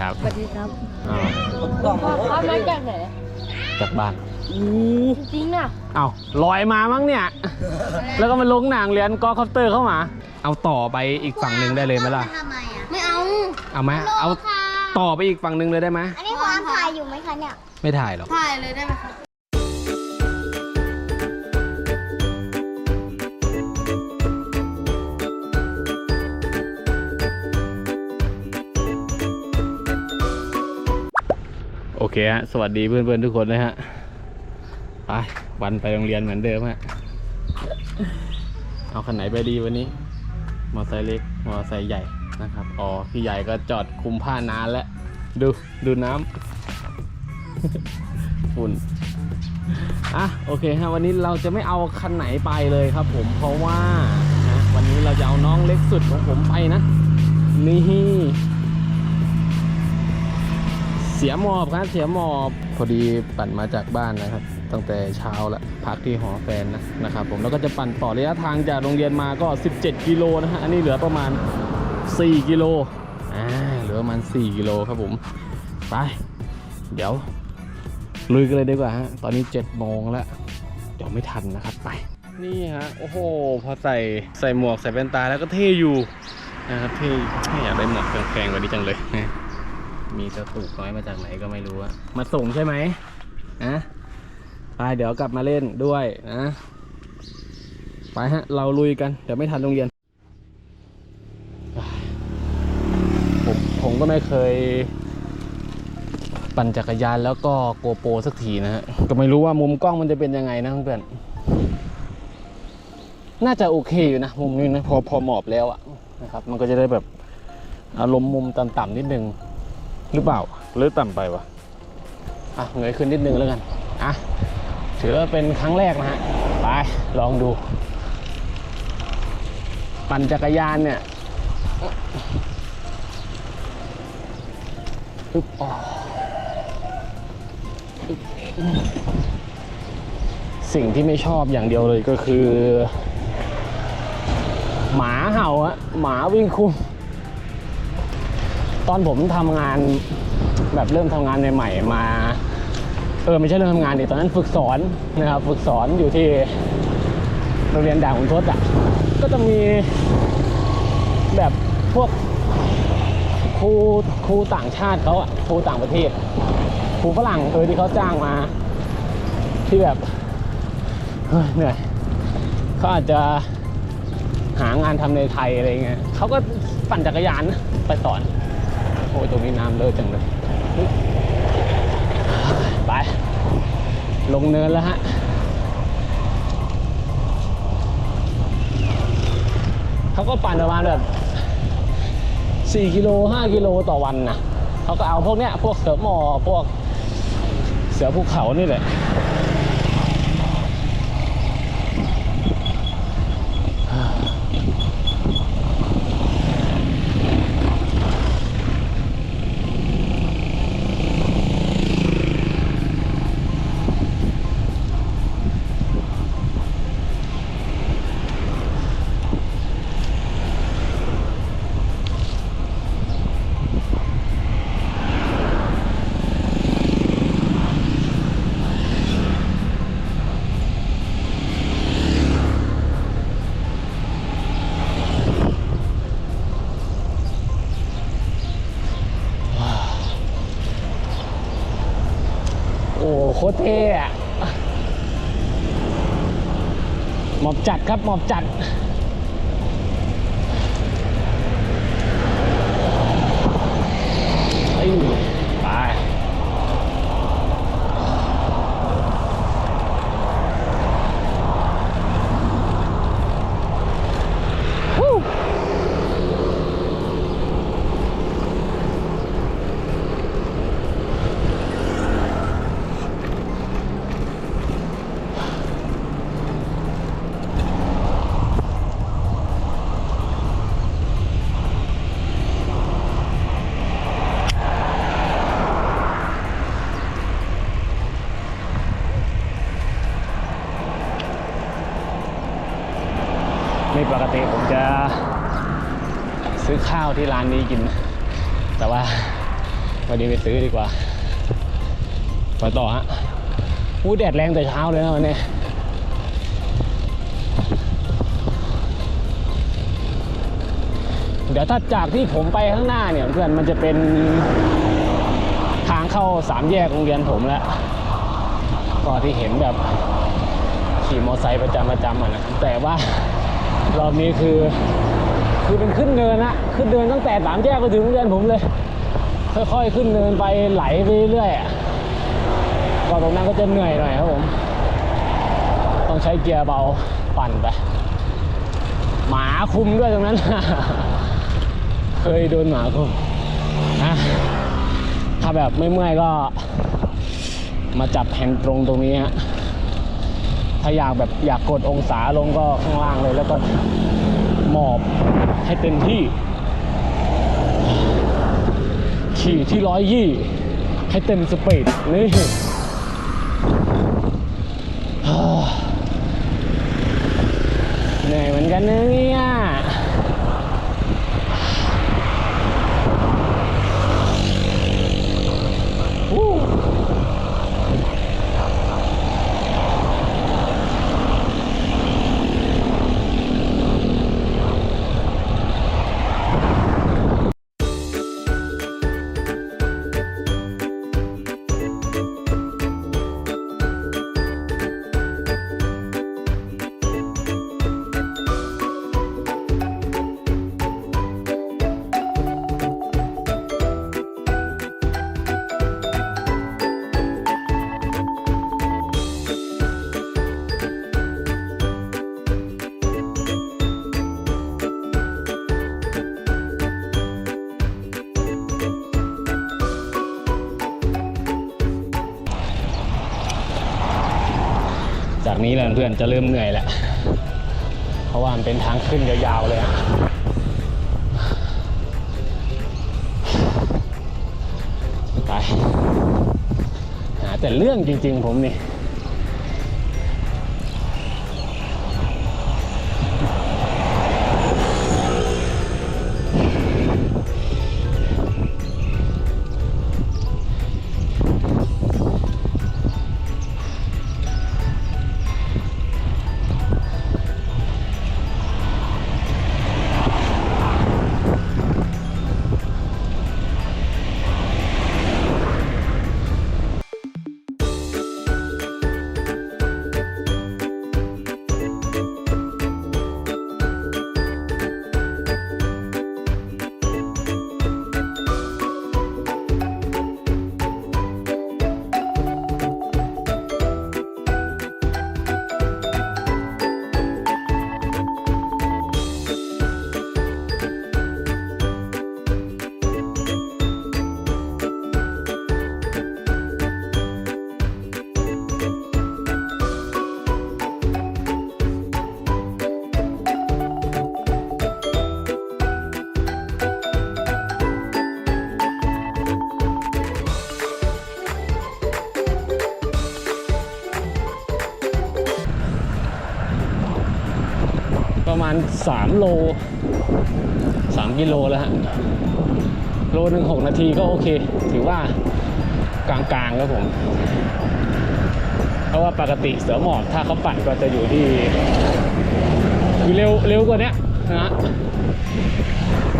ครับสวัสดีครับอ้าวพ่อครับมาจากไหนจากบ้านจริงๆน่ะเอาลอยมามั้งเนี่ย แล้วก็มาลงหนังเรียนกอล์ฟคอปเตอร์เข้ามา เอาต่อไปอีกฝั่งหนึ่งได้เลยไหมล่ะ ทำไมอะ ไม่เอา เอาไหมเอาค่ะต่อไปอีกฝั่งหนึ่งเลยได้ไหมอันนี้ความถ่ายอยู่ไหมคะเนี่ย ไม่ถ่ายหรอกถ่ายเลยได้ไหมครั เคฮะ สวัสดีเพื่อนๆทุกคนนะฮะ ไป วันไปโรงเรียนเหมือนเดิมฮะ เอาคันไหนไปดีวันนี้ มอไซค์เล็ก มอไซค์ใหญ่นะครับ อ๋อ พี่ใหญ่ก็จอดคุมผ้านานแล้ว ดู ดูน้ำ ฝุ่น อะ โอเคฮะ วันนี้เราจะไม่เอาคันไหนไปเลยครับผม เพราะว่านะวันนี้เราจะเอาน้องเล็กสุดของผมไปนะ นี่ เสียหมอบครับเสียหมอบพอดีปั่นมาจากบ้านนะครับ ตั้งแต่เช้าละพักที่หอแฟนนะนะครับผมแล้วก็จะปั่นต่อระยะทางจากโรงเรียนมาก็ 17 กิโลนะฮะอันนี้เหลือประมาณ 4 กิโลอ่าเหลือประมาณ 4 กิโลครับผมไปเดี๋ยวลุยกันเลยดีกว่าฮะตอนนี้7โมงแล้วเดี๋ยวไม่ทันนะครับไป นี่ฮะโอ้โหพอใส่ใส่หมวกใส่แว่นตาแล้วก็เท่อยู่นะครับเท่อยากได้หมวกแพงๆกว่านี้จังเลย มีตะตุกน้อยมาจากไหนก็ไม่รู้อะมาส่งใช่ไหมนะไปเดี๋ยวกลับมาเล่นด้วยนะไปฮะ เราลุยกัน เดี๋ยวไม่ทันโรงเรียน ผมผมก็ไม่เคย ปั่นจักรยานแล้วก็โกโปรสักทีนะฮะ ก็ไม่รู้ว่ามุมกล้องมันจะเป็นยังไงนะเพื่อน น่าจะโอเคอยู่นะ มุมนี้นะ พอพอหมอบแล้วอะนะครับ มันก็จะได้แบบอารมณ์มุมต่ำๆนิดนึง หรือเปล่าหรือต่ำไปวะอะเงยขึ้นนิดนึงแล้วกันอะถือว่าเป็นครั้งแรกนะฮะไปลองดู ปั่นจักรยานเนี่ยอึ๊บอ๋ออึ๊บสิ่งที่ไม่ชอบอย่างเดียวเลยก็คือ หมาเห่าอะหมาวิ่งคุม ตอนผมทำงานแบบเริ่มทำงานใหม่ๆมาเออไม่ใช่เริ่มทำงานดิตอนนั้นฝึกสอนนะครับฝึกสอนอยู่ที่โรงเรียนด่านขุนทดอะก็จะมีแบบพวกครูครูต่างชาติเขาอะครูต่างประเทศครูฝรั่งเออที่เขาจ้างมา ที่แบบเหนื่อยเขาอาจจะหางานทำในไทยอะไรเงี้ยเขาก็ปั่นจักรยานไปสอน โอ้ยตรงนี้น้ำเลอะจังเลยไป ลงเนินแล้วฮะเขาก็ปั่นประมาณแบบ 4 กิโล 5 กิโลต่อวันนะเขาก็เอาพวกเนี้ย พวกเสือหมอพวกเสือภูเขานี่แหละ จัดครับหมอบจัด เฮ้ยไป วู้นี่ป กติผมจะซื้อข้าวที่ร้านนี้กิน แต่ว่าวันนี้ไปซื้อดีกว่าไปต่อฮะอู้แดดแรงแต่เช้าเลยนะวันนี้เดี๋ยวถ้าจากที่ผมไปข้างหน้าเนี่ยเพื่อนมันจะเป็นทางเข้าสามแยกโรงเรียนผมแล้วก็ที่เห็นแบบขี่มอเตอร์ไซค์ประจำประจำอะนะแต่ว่า รอบนี้คือคือเป็นขึ้นเนินนะขึ้นเนินตั้งแต่สามแยกไปถึงโรงเรียนผมเลย ค่อยๆขึ้นเนินไปไหลไปเรื่อยๆอะก็ตรงนั้นก็จะเหนื่อยหน่อยครับผมต้องใช้เกียร์เบาปั่นไปหมาคุมด้วยตรงนั้น เคยโดนหมาคุมนะถ้าแบบไม่เมื่อยก็มาจับแฮนด์ตรงตรงนี้ฮะ ถ้าอยากแบบอยากกดองศาลงก็ข้างล่างเลย แล้วก็หมอบให้เต็มที่ ขี่ที่ร้อยยี่ให้เต็มสปีดนี่เหนื่อยเหมือนกันนะเนี่ย จากนี้แหละเพื่อนจะเริ่มเหนื่อยแล้ว เพราะว่ามันเป็นทางขึ้นยาวๆเลยอะไปหาแต่เรื่องจริงๆผมนี่ 3 โล 3 กิโลแล้วฮะ โลหนึ่ง6นาทีก็โอเค ถือว่ากลางๆครับผม เพราะว่าปกติเสือหมอบถ้าเขาปั่นก็จะอยู่ที่คือเร็วเร็วกว่านี้นะฮะ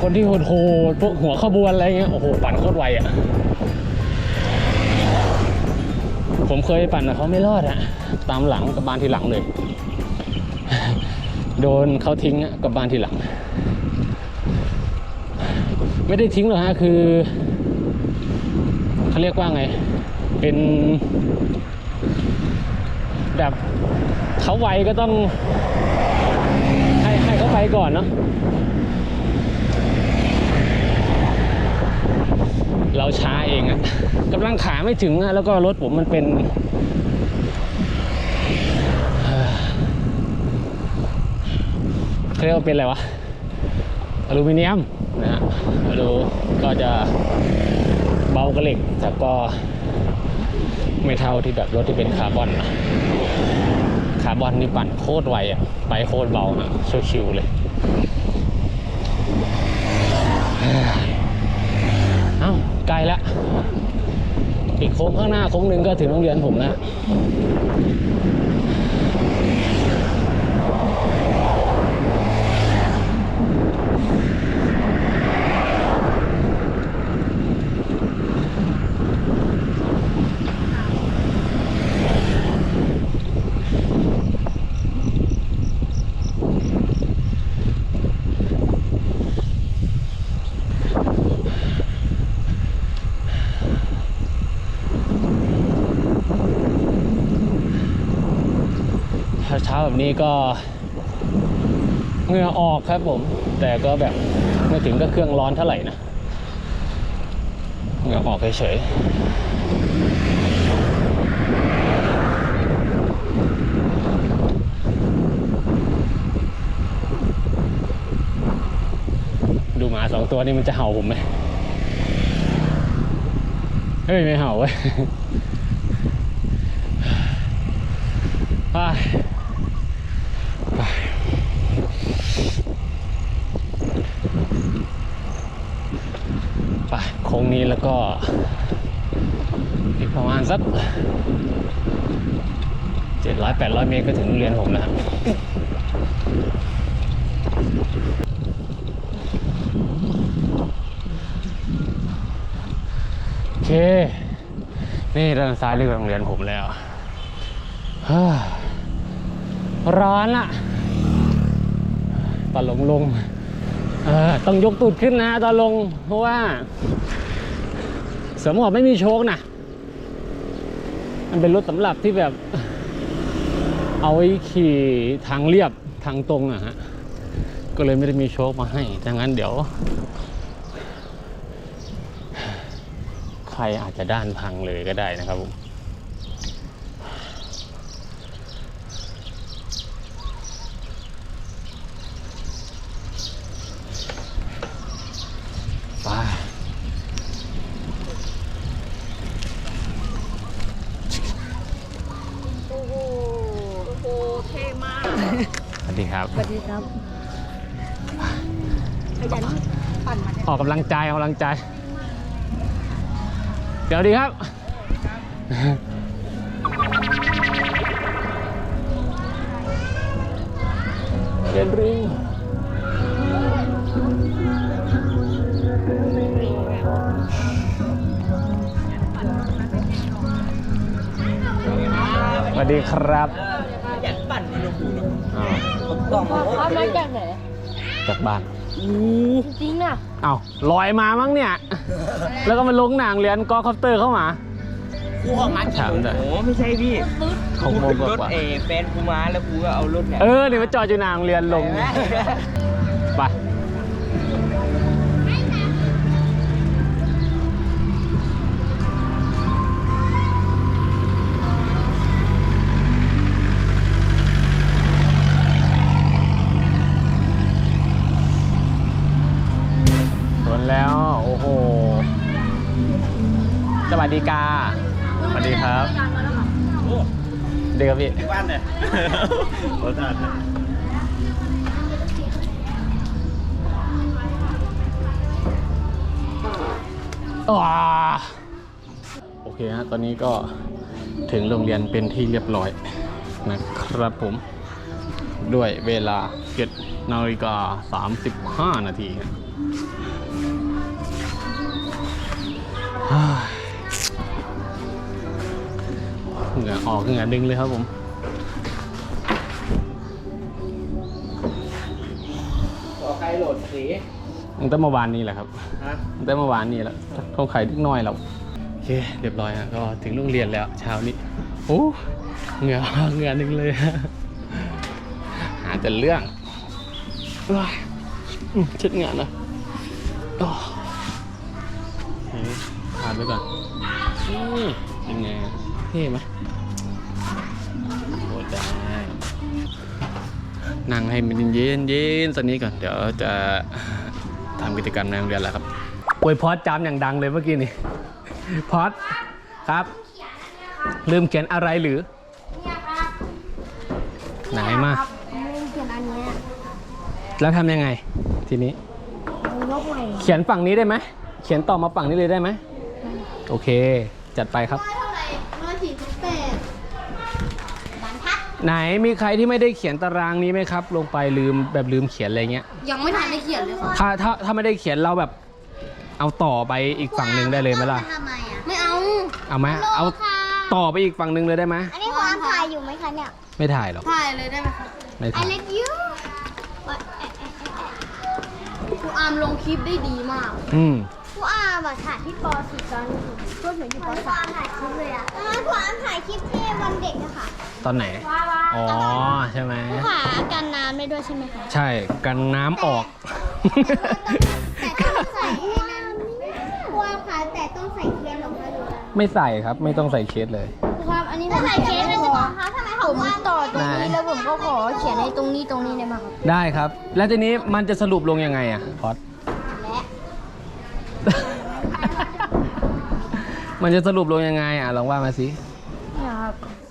คนที่โหดโหดพวกหัวขบวนอะไรเงี้ยโอ้โหปั่นโคตรไวอะ ผมเคยปั่นแต่เขาไม่รอดอะตามหลังกับบานทีหลังเลย โดนเขาทิ้งกลับบ้านทีหลัง ไม่ได้ทิ้งหรอกฮะคือเขาเรียกว่าไง เป็นแบบเขาไวก็ต้องให้ให้เขาไปก่อนเนาะเราช้าเองอะกำลังขาไม่ถึงอะแล้วก็รถผมมันเป็น เขาเรียกว่าเป็นอะไรวะอลูมิเนียมนะฮะอลูก็จะเบากว่าเหล็กแต่ก็ไม่เท่าที่แบบรถที่เป็นคาร์บอนนะคาร์บอนนี่ปั่นโคตรไวอะไปโคตรเบานะชิวๆเลยเอ้าใกล้ล้วอีกโค้งข้างหน้าโค้งหนึ่งก็ถึงโรงเรียนผมแล้ว เช้าแบบนี้ก็เหงื่อออกครับผม แต่ก็แบบไม่ถึงก็เครื่องร้อนเท่าไหร่นะเหงื่อออกเฉยๆดูหมาสองตัวนี้มันจะเห่าผมไหมเฮ้ย ไม่เห่าเว้ยไปไป ไปโค้งนี้แล้วก็อีกประมาณสักเจ็ดร้อยแปดร้อยเมตรก็ถึงโรงเรียนผมแล้วโอเค นี่ด้านซ้ายเรียกโรงเรียนผมแล้วร้อนละตอนลงลง ต้องยกตูดขึ้นนะตอนลง เพราะว่าเสมหมอบไม่มีโชคนะมันเป็นรถสำหรับที่แบบ เอาไว้ขี่ทางเรียบทางตรงอะฮะ ก็เลยไม่ได้มีโชคมาให้ดังนั้นเดี๋ยว ใครอาจจะด้านพังเลยก็ได้นะครับผม ไป โอ้โหโอ้โหเท่มาก สวัสดี ครับ ขยันปั่นมาเนี่ยออกกำลังใจออกกำลังใจ เดี๋ยวดีครับเรียนริงสวัสดีครับอยากปั่นในลมดูเนาะอ้าวผมต้องพ่อมาพ่อมาจากไหนจากบ้านจริงๆน่ะเอาลอยมามั้งเนี่ย แล้วก็มาลงหนังเรียนกอล์ฟคอปเตอร์เข้ามากูออกมาถามหน่อยโอ้ไม่ใช่พี่หกโมงขึ้นกรถว่าเอแฟนกูมาแล้วกูก็เอารถเนี่ยๆเออเนี่ยมาจอดอยู่หนังเรียนลงเห็นไหมไป ดีกา สวัสดีครับเดีครับพี่บ้านเนี่ยรถจัดว้าโอเคฮะ ตอนนี้ก็ถึงโรงเรียนเป็นที่เรียบร้อยนะครับผม ด้วยเวลา7นาฬิกา35 นาทีฮะฮ่า เหงื่อออกเหงื่อดึงเลยครับผมขอใครโหลดสีตั้งแต่เมื่อวานนี้แหละครับฮะตั้งแต่เมื่อวานนี้แล้วต้องไข่นิดหน้อยแล้วโอเคเรียบร้อยฮะก็ถึงโรงเรียนแล้วเช้านี้โอ้เหงื่อเหงื่อนึงเลยฮะหาแต่เรื่องว้ายอืมเช็ดเหงื่อนะโอ้นี่ผ่านไปก่อนนี่เป็นไงเท่ไหมโอ้ ได้ นั่งให้มันเย็นเย็นๆสักนี้ก่อน เดี๋ยวจะทำกิจกรรมในโรงเรียนแล้วครับอวยพอดจามอย่างดังเลยเมื่อกี้นี่ พอดครับ ลืมเขียนอะไรหรือ เนี่ยครับไหนมา ลืมเขียนอันเนี้ยแล้วทำยังไง ทีนี้ยกใหม่ เขียนฝั่งนี้ได้ไหม เขียนต่อมาฝั่งนี้เลยได้ไหมไโอเค จัดไปครับ เท่าไหร่ร้อยสี่สิบแปดบรรทัด ไหนมีใครที่ไม่ได้เขียนตารางนี้ไหมครับ ลงไปลืมแบบลืมเขียนอะไรเงี้ย ยังไม่ทันได้เขียนเลยค่ะถ้าถ้าถ้าไม่ได้เขียนเราแบบ เอาต่อไปอีกฝั่งหนึ่งได้เลยไหมล่ะ ทำไมอะไม่เอาเอาไหมเอาต่อไปอีกฝั่งหนึ่งเลยได้ไหมอันนี้ความถ่ายอยู่ไหมคะเนี่ย ไม่ถ่ายหรอกถ่ายเลยได้ไหมคะไม่ I ถ่าย love you ครูอาร์มลงคลิปได้ดีมาก อืม ครูอาร์มอะถ่ายที่ป .4 ตอนเพื่อนเหมือนอยู่ป .3 ถ่ายคลิปเลยอะครูอาร์มถ่ายคลิปที่วันเด็กอะค่ะ ตอนไหน อ๋อใช่ไหมครูขากันน้ำได้ด้วยใช่ไหมคะใช่กันน้ำออก แต่ต้องใส่ไอ้นั่นครูอาร์มขาแต่ต้องใส่เทียนลงไปดูนะไม่ใส่ครับไม่ต้องใส่เคสเลย ครับอันนี้ผมใส่เทียนไม่พอผมต่อตรงนี้แล้วผมก็ขอเขียนในตรงนี้ตรงนี้ได้ไหมครับได้ครับ แล้วทีนี้มันจะสรุปลงยังไงอะพอดและมันจะสรุปลงยังไงอะลองว่ามาสิเ